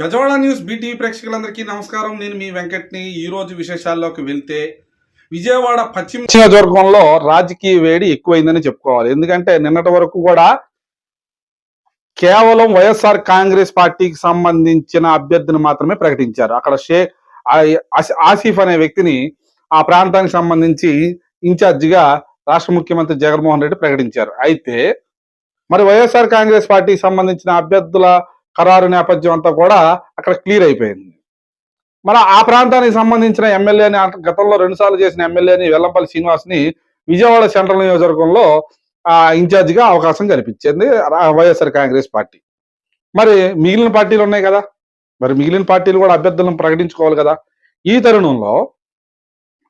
Gajawada news BT ప్రేక్షకులందరికీ నమస్కారం. నేను మీ వెంకట్ని. ఈ రోజు విశేషాల్లోకి వెళ్తే విజయవాడ పశ్చిమ నియోజకవర్గంలో రాజకీయ వేడి ఎక్కువైందని చెప్పుకోవాలి. ఎందుకంటే నిన్నటి వరకు కూడా కేవలం వైఎస్ఆర్ కాంగ్రెస్ పార్టీకి సంబంధించిన అభ్యర్థిని మాత్రమే ప్రకటించారు. అక్కడ షే ఆసిఫ్ అనే వ్యక్తిని ఆ ప్రాంతానికి సంబంధించి ఇన్ఛార్జిగా రాష్ట్ర ముఖ్యమంత్రి జగన్మోహన్ రెడ్డి ప్రకటించారు. అయితే మరి వైఎస్ఆర్ కాంగ్రెస్ పార్టీకి సంబంధించిన అభ్యర్థుల ఖరారు నేపథ్యం అంతా కూడా అక్కడ క్లియర్ అయిపోయింది. మరి ఆ ప్రాంతానికి సంబంధించిన ఎమ్మెల్యేని గతంలో రెండుసార్లు చేసిన ఎమ్మెల్యేని వెల్లంపల్లి శ్రీనివాస్ని విజయవాడ సెంట్రల్ నియోజకవర్గంలో ఆ ఇన్ఛార్జిగా అవకాశం కనిపించింది వైఎస్ఆర్ కాంగ్రెస్ పార్టీ. మరి మిగిలిన పార్టీలు ఉన్నాయి కదా? మరి మిగిలిన పార్టీలు కూడా అభ్యర్థులను ప్రకటించుకోవాలి కదా? ఈ తరుణంలో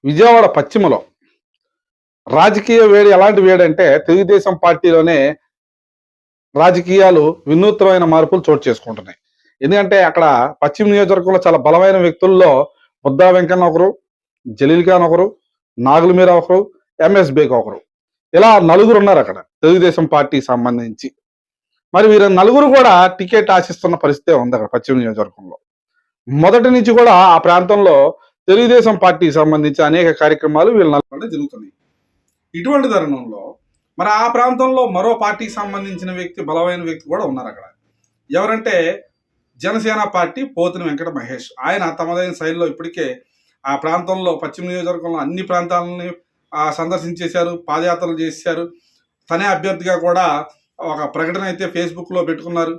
విజయవాడ పశ్చిమలో రాజకీయ వేడి ఎలాంటి వేడంటే తెలుగుదేశం పార్టీలోనే రాజకీయాలు వినూత్నమైన మార్పులు చోటు చేసుకుంటున్నాయి. ఎందుకంటే అక్కడ పశ్చిమ నియోజకవర్గంలో చాలా బలమైన వ్యక్తుల్లో ముద్దా వెంకన్న ఒకరు జలీల్ ఖాన్ ఒకరు నాగుల మీరా ఒకరు ఎంఎస్ బేక్ ఒకరు. ఇలా నలుగురు ఉన్నారు అక్కడ తెలుగుదేశం పార్టీకి సంబంధించి. మరి వీరు నలుగురు కూడా టికెట్ ఆశిస్తున్న పరిస్థితి ఉంది అక్కడ పశ్చిమ నియోజకవర్గంలో. మొదటి నుంచి కూడా ఆ ప్రాంతంలో తెలుగుదేశం పార్టీకి సంబంధించి అనేక కార్యక్రమాలు వీళ్ళ నలుగురు జరుగుతున్నాయి. ఇటువంటి తరుణంలో మరి ఆ ప్రాంతంలో మరో పార్టీకి సంబంధించిన వ్యక్తి బలమైన వ్యక్తి కూడా ఉన్నారు అక్కడ. ఎవరంటే జనసేన పార్టీ పోతుని వెంకట మహేష్. ఆయన తమదైన శైలిలో ఇప్పటికే ఆ ప్రాంతంలో పశ్చిమ నియోజకవర్గంలో అన్ని ప్రాంతాలని సందర్శించేశారు పాదయాత్రలు చేశారు. తనే అభ్యర్థిగా కూడా ఒక ప్రకటన అయితే ఫేస్బుక్లో పెట్టుకున్నారు.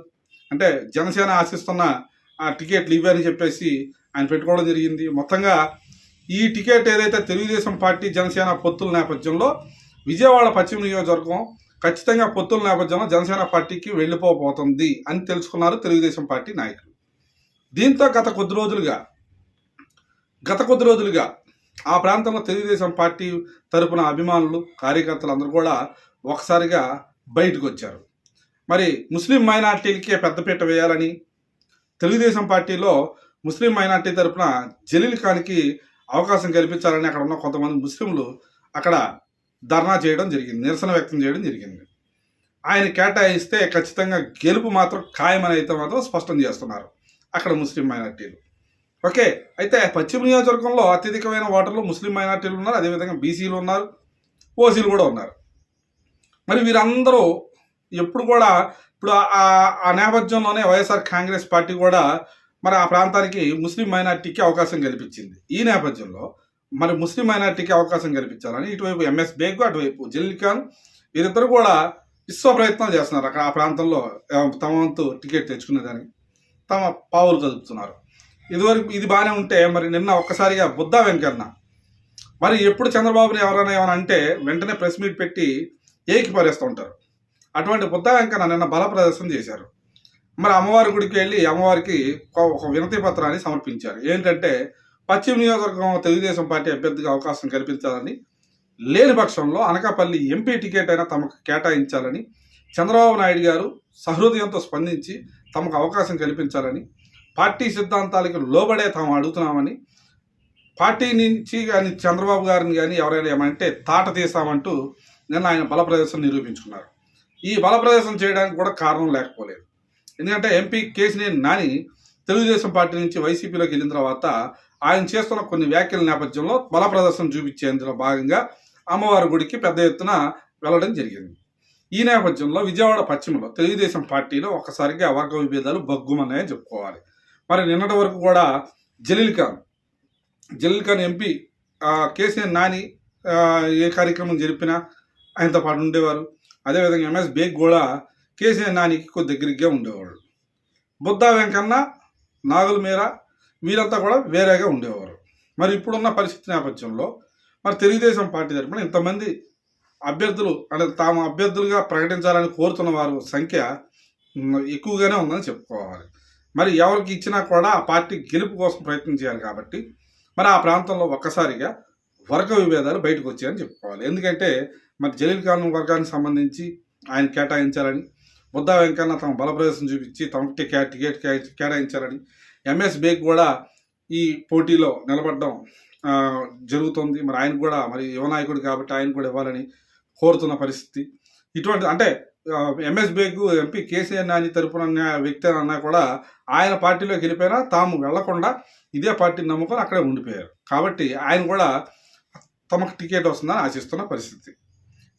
అంటే జనసేన ఆశిస్తున్న ఆ టికెట్లు ఇవ్వని చెప్పేసి ఆయన పెట్టుకోవడం జరిగింది. మొత్తంగా ఈ టికెట్ ఏదైతే తెలుగుదేశం పార్టీ జనసేన పొత్తుల నేపథ్యంలో విజయవాడ పశ్చిమ నియోజకవర్గం ఖచ్చితంగా పొత్తుల నేపథ్యంలో జనసేన పార్టీకి వెళ్ళిపోబోతుంది అని తెలుసుకున్నారు తెలుగుదేశం పార్టీ నాయకులు. దీంతో గత కొద్ది రోజులుగా గత కొద్ది రోజులుగా ఆ ప్రాంతంలో తెలుగుదేశం పార్టీ తరపున అభిమానులు కార్యకర్తలు అందరూ కూడా ఒకసారిగా బయటకు వచ్చారు. మరి ముస్లిం మైనార్టీలకే పెద్దపీట వేయాలని తెలుగుదేశం పార్టీలో ముస్లిం మైనార్టీ తరపున జలీల్ ఖాన్కి అవకాశం కల్పించాలని అక్కడ ఉన్న కొంతమంది ముస్లింలు అక్కడ ధర్నా చేయడం జరిగింది నిరసన వ్యక్తం చేయడం జరిగింది. ఆయన కేటాయిస్తే ఖచ్చితంగా గెలుపు మాత్రం ఖాయమని అయితే మాత్రం స్పష్టం చేస్తున్నారు అక్కడ ముస్లిం మైనార్టీలు. ఓకే అయితే పశ్చిమ నియోజకవర్గంలో అత్యధికమైన ఓటర్లు ముస్లిం మైనార్టీలు ఉన్నారు అదేవిధంగా బీసీలు ఉన్నారు ఓసీలు కూడా ఉన్నారు. మరి వీరందరూ ఎప్పుడు కూడా ఇప్పుడు ఆ- ఆ నేపథ్యంలోనే వైఎస్ఆర్ కాంగ్రెస్ పార్టీ కూడా మరి ఆ ప్రాంతానికి ముస్లిం మైనార్టీకి అవకాశం కల్పించింది. ఈ నేపథ్యంలో మరి ముస్లిం మైనార్టీకి అవకాశం కల్పించాలని ఇటువైపు ఎంఎస్ బేగ్ అటువైపు జలీల్ ఖాన్ వీరిద్దరు కూడా విశ్వ ప్రయత్నాలు చేస్తున్నారు. అక్కడ ఆ ప్రాంతంలో తమ వంతు టికెట్ తెచ్చుకునే దానికి తమ పావులు కలుపుతున్నారు ఇదివరకు ఇది బాగానే ఉంటే మరి నిన్న ఒక్కసారిగా బుద్ధా వెంకన్న. మరి ఎప్పుడు చంద్రబాబుని ఎవరైనా ఏమైనా అంటే వెంటనే ప్రెస్ మీట్ పెట్టి ఏకి పారేస్తూ ఉంటారు. అటువంటి బుద్ధా వెంకన్న నిన్న బల ప్రదర్శన చేశారు. మరి అమ్మవారి గుడికి వెళ్ళి అమ్మవారికి ఒక వినతి పత్రాన్ని సమర్పించారు. ఏంటంటే పశ్చిమ నియోజకవర్గం తెలుగుదేశం పార్టీ అభ్యర్థిగా అవకాశం కల్పించాలని లేని పక్షంలో అనకాపల్లి ఎంపీ టికెట్ అయినా తమకు కేటాయించాలని చంద్రబాబు నాయుడు గారు సహృదయంతో స్పందించి తమకు అవకాశం కల్పించాలని పార్టీ సిద్ధాంతాలకు లోబడే తాము అడుగుతున్నామని పార్టీ నుంచి కానీ చంద్రబాబు గారిని కానీ ఎవరైనా ఏమంటే తాట తీసామంటూ నిన్న ఆయన బలప్రదర్శన నిరూపించుకున్నారు. ఈ బలప్రదర్శన చేయడానికి కూడా కారణం లేకపోలేదు. ఎందుకంటే ఎంపీ కేసినేని నాని తెలుగుదేశం పార్టీ నుంచి వైసీపీలోకి వెళ్ళిన తర్వాత ఆయన చేస్తున్న కొన్ని వ్యాఖ్యల నేపథ్యంలో బల ప్రదర్శన చూపించేందులో భాగంగా అమ్మవారి గుడికి పెద్ద ఎత్తున వెళ్ళడం జరిగింది. ఈ నేపథ్యంలో విజయవాడ పశ్చిమలో తెలుగుదేశం పార్టీలో ఒక్కసారిగా వర్గ విభేదాలు బగ్గుమన్నాయని చెప్పుకోవాలి. మరి నిన్నటి వరకు కూడా జలీల్ ఖాన్ జలీల్ ఖాన్ ఎంపీ కేసీఆర్ నాని ఏ కార్యక్రమం జరిపినా ఆయనతో పాటు ఉండేవారు. అదేవిధంగా ఎంఎస్ బేగ్ కూడా కేసీఆర్ నానికి కొద్ది దగ్గరగా ఉండేవాడు బుద్ధా వెంకన్న నాగుల మీర వీరంతా కూడా వేరేగా ఉండేవారు. మరి ఇప్పుడున్న పరిస్థితి నేపథ్యంలో మరి తెలుగుదేశం పార్టీ తరఫున ఇంతమంది అభ్యర్థులు అంటే తాము అభ్యర్థులుగా ప్రకటించాలని కోరుతున్న వారు సంఖ్య ఎక్కువగానే ఉందని చెప్పుకోవాలి. మరి ఎవరికి ఇచ్చినా కూడా ఆ పార్టీ గెలుపు కోసం ప్రయత్నం చేయాలి కాబట్టి మరి ఆ ప్రాంతంలో ఒక్కసారిగా వర్గ విభేదాలు బయటకు వచ్చాయని చెప్పుకోవాలి. ఎందుకంటే మరి జలీల్ ఖాన్ వర్గానికి సంబంధించి ఆయన కేటాయించాలని బుద్ధా వెంకన్న తమ బలప్రదేశం చూపించి తమకి టికెట్ టికెట్ కే- కేటాయించాలని ఎంఎస్ బేగ్ కూడా ఈ పోటీలో నిలబడడం జరుగుతుంది. మరి ఆయన కూడా మరి యువనాయకుడు కాబట్టి ఆయన కూడా ఇవ్వాలని కోరుతున్న పరిస్థితి. ఇటువంటి అంటే MS Baig MP KCR Nani తరపున వ్యక్తి అన్నా కూడా ఆయన పార్టీలోకి వెళ్ళిపోయినా తాము వెళ్ళకుండా ఇదే పార్టీని నమ్ముకొని అక్కడే ఉండిపోయారు. కాబట్టి ఆయన కూడా తమకు టికెట్ వస్తుందని ఆశిస్తున్న పరిస్థితి.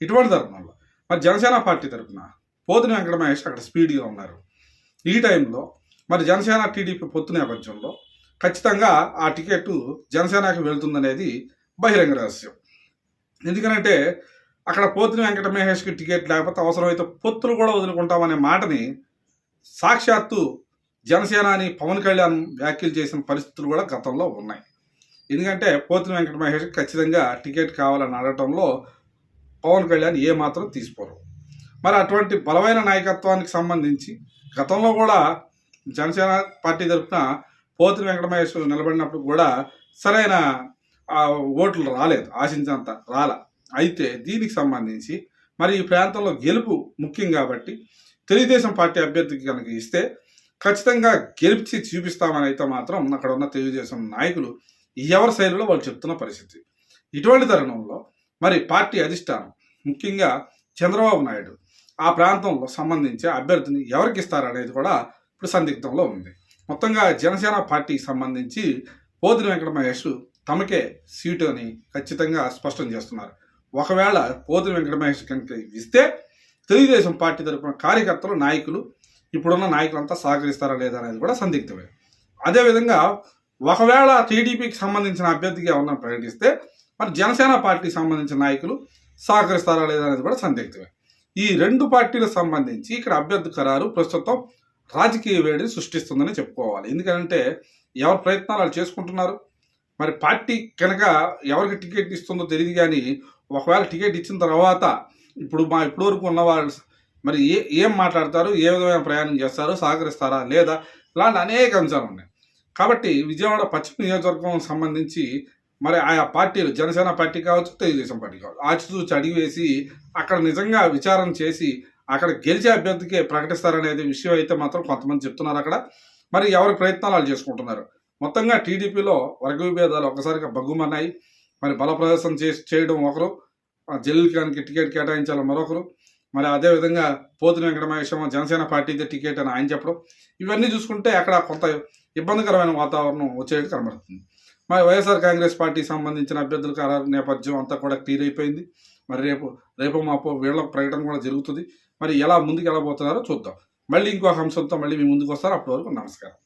ఇటువంటి తరపునలో మరి జనసేన పార్టీ తరపున పోతుని వెంకట మహేష్ అక్కడ స్పీడ్గా ఉన్నారు. ఈ టైంలో మరి జనసేన టీడీపీ పొత్తు నేపథ్యంలో ఖచ్చితంగా ఆ టికెట్ జనసేనకి వెళ్తుందనేది బహిరంగ రహస్యం. ఎందుకనంటే అక్కడ పోతిని వెంకట మహేష్కి టికెట్ లేకపోతే అవసరమైతే పొత్తులు కూడా వదులుకుంటామనే మాటని సాక్షాత్తు జనసేనాని పవన్ కళ్యాణ్ వ్యాఖ్యలు చేసిన పరిస్థితులు కూడా గతంలో ఉన్నాయి. ఎందుకంటే పోతిని వెంకట మహేష్ ఖచ్చితంగా టికెట్ కావాలని అడగటంలో పవన్ కళ్యాణ్ ఏ మాత్రం తీసుకోరు మరి అటువంటి బలమైన నాయకత్వానికి సంబంధించి గతంలో కూడా జనసేన పార్టీ తరఫున పోతిన వెంకటమహేశ్వరు నిలబడినప్పుడు కూడా సరైన ఓట్లు రాలేదు. ఆశించినంత రాల. అయితే దీనికి సంబంధించి మరి ఈ ప్రాంతంలో గెలుపు ముఖ్యం కాబట్టి తెలుగుదేశం పార్టీ అభ్యర్థికి కనుక ఇస్తే ఖచ్చితంగా గెలిచి చూపిస్తామని అయితే మాత్రం అక్కడ ఉన్న తెలుగుదేశం నాయకులు ఎవరి శైలిలో వాళ్ళు చెప్తున్న పరిస్థితి. ఇటువంటి తరుణంలో మరి పార్టీ అధిష్టానం ముఖ్యంగా చంద్రబాబు నాయుడు ఆ ప్రాంతంలో సంబంధించి అభ్యర్థిని ఎవరికి ఇస్తారనేది కూడా ఇప్పుడు సందిగ్ధంలో ఉంది. మొత్తంగా జనసేన పార్టీకి సంబంధించి పోతిన వెంకట మహేష్ తమకే సీటు అని ఖచ్చితంగా స్పష్టం చేస్తున్నారు. ఒకవేళ పోతిన వెంకట మహేష్ కనుక ఇస్తే తెలుగుదేశం పార్టీ తరపున కార్యకర్తలు నాయకులు ఇప్పుడున్న నాయకులంతా సహకరిస్తారా లేదా అనేది కూడా సందిగ్ధమే. అదేవిధంగా ఒకవేళ టీడీపీకి సంబంధించిన అభ్యర్థిగా ఉన్న ప్రకటిస్తే మరి జనసేన పార్టీకి సంబంధించిన నాయకులు సహకరిస్తారా లేదా అనేది కూడా సందిగ్ధమే. ఈ రెండు పార్టీలకు సంబంధించి ఇక్కడ అభ్యర్థి ఖరారు ప్రస్తుతం రాజకీయ వేడిని సృష్టిస్తుందని చెప్పుకోవాలి. ఎందుకంటే ఎవరి ప్రయత్నాలు వాళ్ళు చేసుకుంటున్నారు? మరి పార్టీ కనుక ఎవరికి టికెట్ ఇస్తుందో తెలియదు కానీ ఒకవేళ టికెట్ ఇచ్చిన తర్వాత ఇప్పుడు మా ఇప్పటి వరకు ఉన్న వాళ్ళు మరి ఏ ఏం మాట్లాడతారు? ఏ విధమైన ప్రయాణం చేస్తారు? సహకరిస్తారా? లేదా? ఇలాంటి అనేక అంశాలు ఉన్నాయి. కాబట్టి విజయవాడ పశ్చిమ నియోజకవర్గం సంబంధించి మరి ఆయా పార్టీలు జనసేన పార్టీ కావచ్చు తెలుగుదేశం పార్టీ కావచ్చు ఆచితూచి అడిగి వేసి అక్కడ నిజంగా విచారం చేసి అక్కడ గెలిచే అభ్యర్థికే ప్రకటిస్తారనేది విషయం అయితే మాత్రం కొంతమంది చెప్తున్నారు అక్కడ. మరి ఎవరి ప్రయత్నాలు వాళ్ళు చేసుకుంటున్నారు? మొత్తంగా టీడీపీలో వర్గ విభేదాలు ఒక్కసారిగా బగ్గుమన్నాయి మరి బల ప్రదర్శన చేసి చేయడం ఒకరు. ఆ జల్లికానికి టికెట్ కేటాయించాలి మరొకరు. మరి అదేవిధంగా పోతుని వెంకటమహేశ్వరం జనసేన పార్టీదే టికెట్ అని ఆయన చెప్పడం. ఇవన్నీ చూసుకుంటే అక్కడ కొంత ఇబ్బందికరమైన వాతావరణం వచ్చేది కనబడుతుంది. మరి వైఎస్ఆర్ కాంగ్రెస్ పార్టీకి సంబంధించిన అభ్యర్థుల ఖరారు నేపథ్యం అంతా కూడా క్లియర్ అయిపోయింది. మరి రేపు రేపు మాపో వీళ్ళ ప్రకటన కూడా జరుగుతుంది. మరి ఎలా ముందుకు ఎలా పోతున్నారో చూద్దాం. మళ్ళీ ఇంకొక అంశంతో మళ్ళీ మీ ముందుకు వస్తారు అప్పటి వరకు నమస్కారం.